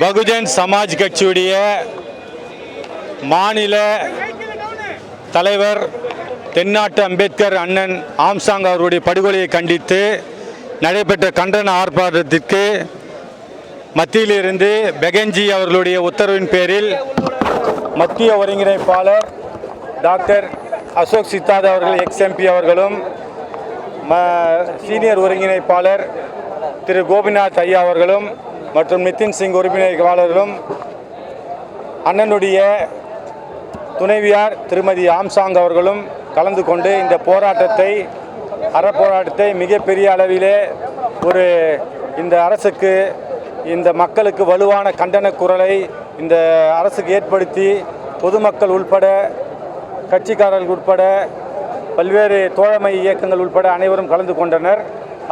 பகுஜன் சமாஜ் கட்சியுடைய மாநில தலைவர் தென்னாட்டு அம்பேத்கர் அண்ணன் ஆம்சாங் அவருடைய படுகொலையை கண்டித்து நடைபெற்ற கண்டன ஆர்ப்பாட்டத்திற்கு மத்தியிலிருந்து பெகன்ஜி அவர்களுடைய உத்தரவின் பேரில் மத்திய ஒருங்கிணைப்பாளர் டாக்டர் அசோக் சித்தாத் அவர்கள் எக்ஸ்எம்பி அவர்களும் ம சீனியர் ஒருங்கிணைப்பாளர் திரு கோபிநாத் ஐயா அவர்களும் மற்றும் நிதின் சிங் உறுப்பினர்களும் அண்ணனுடைய துணைவியார் திருமதி ஆம்சாங் அவர்களும் கலந்து கொண்டு இந்த போராட்டத்தை அறப்போராட்டத்தை மிகப்பெரிய அளவிலே ஒரு இந்த அரசுக்கு இந்த மக்களுக்கு வலுவான கண்டன குரலை இந்த அரசுக்கு ஏற்படுத்தி பொதுமக்கள் உட்பட கட்சிக்காரர்கள் உட்பட பல்வேறு தோழமை இயக்கங்கள் உட்பட அனைவரும் கலந்து கொண்டனர்.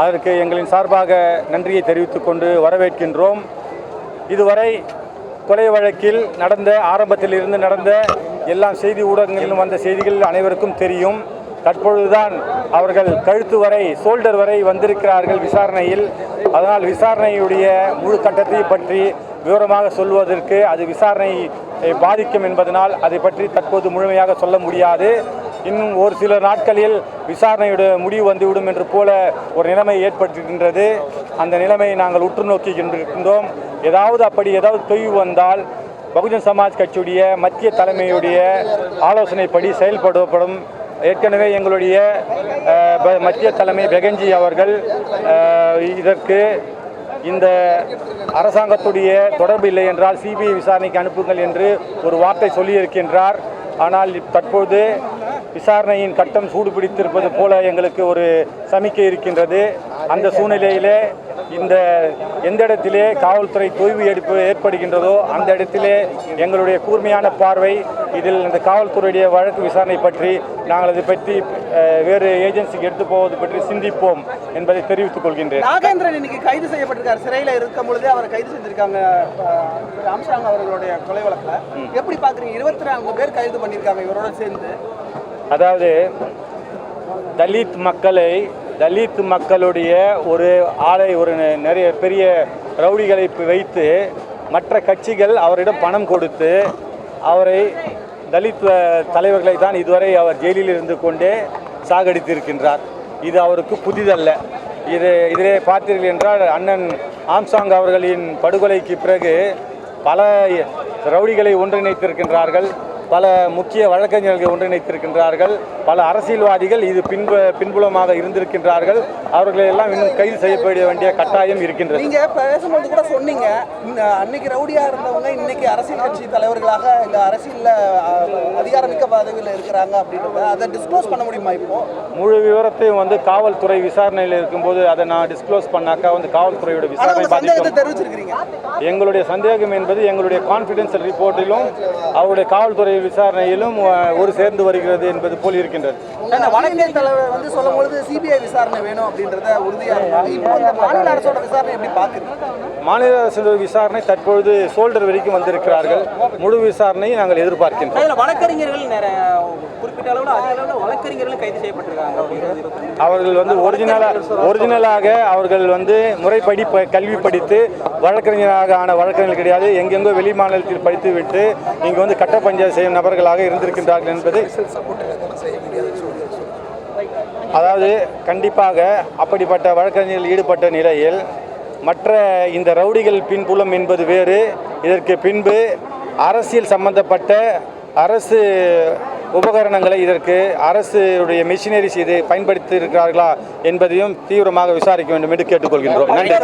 அதற்கு எங்களின் சார்பாக நன்றியை தெரிவித்துக் கொண்டு வரவேற்கின்றோம். இதுவரை கொலை வழக்கில் நடந்த ஆரம்பத்தில் இருந்து நடந்த எல்லா செய்தி ஊடகங்களிலும் வந்த செய்திகள் அனைவருக்கும் தெரியும். தற்பொழுதுதான் அவர்கள் கழுத்து வரை சோல்டர் வரை வந்திருக்கிறார்கள் விசாரணையில். அதனால் விசாரணையுடைய முழு கட்டத்தை பற்றி விவரமாக சொல்வதற்கு அது விசாரணை பாதிக்கும் என்பதனால் அதை பற்றி தற்போது முழுமையாக சொல்ல முடியாது. இன்னும் ஒரு சில நாட்களில் விசாரணையுடைய முடிவு வந்துவிடும் என்று போல ஒரு நிலைமை ஏற்பட்டிருக்கின்றது. அந்த நிலைமையை நாங்கள் உற்று நோக்கிக்கின்றோம் ஏதாவது அப்படி ஏதாவது தொய்வு வந்தால் பகுஜன் சமாஜ் கட்சியுடைய மத்திய தலைமையுடைய ஆலோசனைப்படி செயல்படுத்தப்படும். ஏற்கனவே எங்களுடைய ப- மத்திய தலைமை பெகஞ்சி அவர்கள் இதற்கு இந்த அரசாங்கத்துடைய தொடர்பு இல்லை என்றால் சிபிஐ விசாரணைக்கு அனுப்புங்கள் என்று ஒரு வார்த்தை சொல்லியிருக்கின்றார். ஆனால் தற்போது விசாரணையின் கட்டம் சூடு பிடித்திருப்பது போல எங்களுக்கு ஒரு சமிக்கை இருக்கின்றது. அந்த சூழ்நிலையிலே இந்த எந்த இடத்திலே காவல்துறை தொய்வு எடுப்பு ஏற்படுகின்றதோ அந்த இடத்திலே எங்களுடைய கூர்மையான பார்வை இதில் இந்த காவல்துறையுடைய வழக்கு விசாரணை பற்றி நாங்கள் அதை பற்றி வேறு ஏஜென்சிக்கு எடுத்து போவது பற்றி சிந்திப்போம் என்பதை தெரிவித்துக் கொள்கின்றேன். நாகேந்திரன் இன்னைக்கு கைது செய்யப்பட்டிருக்காரு. சிறையில இருக்கும் பொழுதே அவரை கைது செஞ்சிருக்காங்க ஆம்ஸ்ட்ராங் அவர்களுடைய கொலை வழக்குல. எப்படி பாக்குறீங்க? இருபத்தி நான்கு பேர் கைது பண்ணியிருக்காங்க இவரோட சேர்ந்து. அதாவது தலித் மக்களை தலித் மக்களுடைய ஒரு ஆலை ஒரு நிறைய பெரிய ரவுடிகளை வைத்து மற்ற கட்சிகள் அவரிடம் பணம் கொடுத்து அவரை தலித் தலைவர்களை தான் இதுவரை அவர் ஜெயிலில் இருந்து கொண்டே சாகடித்திருக்கின்றார். இது அவருக்கு புதிதல்ல. இது இதிலே பார்த்தீர்கள் என்றால் அண்ணன் ஆம்சாங் அவர்களின் படுகொலைக்கு பிறகு பல ரவுடிகளை ஒன்றிணைத்திருக்கின்றார்கள். பல முக்கிய வழக்கறிஞர்கள் ஒன்றிணைத்திருக்கின்றார்கள். பல அரசியல்வாதிகள் இது பின்பு பின்புலமாக இருந்திருக்கின்றார்கள். அவர்களை எல்லாம் இன்னும் கைது செய்யப்பட வேண்டிய கட்டாயம் இருக்கின்றது. நீங்க பேசும்போது கூட சொன்னீங்க. அன்னைக்கு ரவுடியா இருந்தவங்க இன்னைக்கு அரசியல் கட்சி தலைவர்களாக இந்த அரசியல்ல அஹ், அதிகாரமிக்க பதவியில் இருக்கிறாங்க அப்படின்றத அதை டிஸ்க்ளோஸ் பண்ண முடியுமா இப்போ? முழு விவரத்தையும் வந்து காவல்துறை விசாரணையில் இருக்கும்போது அதை நான் டிஸ்க்ளோஸ் பண்ணாக்கா வந்து காவல்துறையோட விசாரணை பாதிக்கும். எங்களுடைய சந்தேகம் என்பது எங்களுடைய கான்ஃபிடென்ஷியல் ரிப்போர்ட்டிலும் அவருடைய காவல்துறை விசாரணையிலும் ஒரு சேர்ந்து வருகிறது என்பது போல் இருக்கின்றது. வழக்கை தலைவர் வந்து சொல்லும் பொழுது சிபிஐ விசாரணை வேணும் அப்படின்றத உறுதியா இருந்தாங்க இப்போ இந்த மாநில அரசோட விசாரணை எப்படி பாக்குறீங்க மாநில அரசு விசாரணை தற்பொழுது சோல்டர் வரைக்கும் வந்திருக்கிறார்கள். முழு விசாரணையை நாங்கள் எதிர்பார்க்கின்றோம். வழக்கறிஞர்கள் குறிப்பிட்ட அளவில் அதிக அளவில் வழக்கறிஞர்களும் கைது செய்யப்பட்டிருக்காங்க அவர்கள் வந்து ஒரிஜினலாக ஒரிஜினலாக அவர்கள் வந்து முறைப்படி கல்வி படித்து வழக்கறிஞராக ஆன வழக்கறிஞர்கள் கிடையாது. எங்கெங்கோ வெளி மாநிலத்தில் படித்து விட்டு இங்கு வந்து கட்ட பஞ்சாயத்து செய்யும் நபர்களாக இருந்திருக்கின்றார்கள் என்பது அதாவது கண்டிப்பாக அப்படிப்பட்ட வழக்கறிஞர்கள் ஈடுபட்ட நிலையில் மற்ற இந்த ரவுடிகள் பின்புலம் என்பது வேறு. இதற்கு பின்பு அரசியல் சம்பந்தப்பட்ட அரசு உபகரணங்களை இதற்கு அரசுடைய மிஷினரிஸ் இது பயன்படுத்தி இருக்கிறார்களா என்பதையும் தீவிரமாக விசாரிக்க வேண்டும் என்று கேட்டுக்கொள்கின்றோம். நன்றி.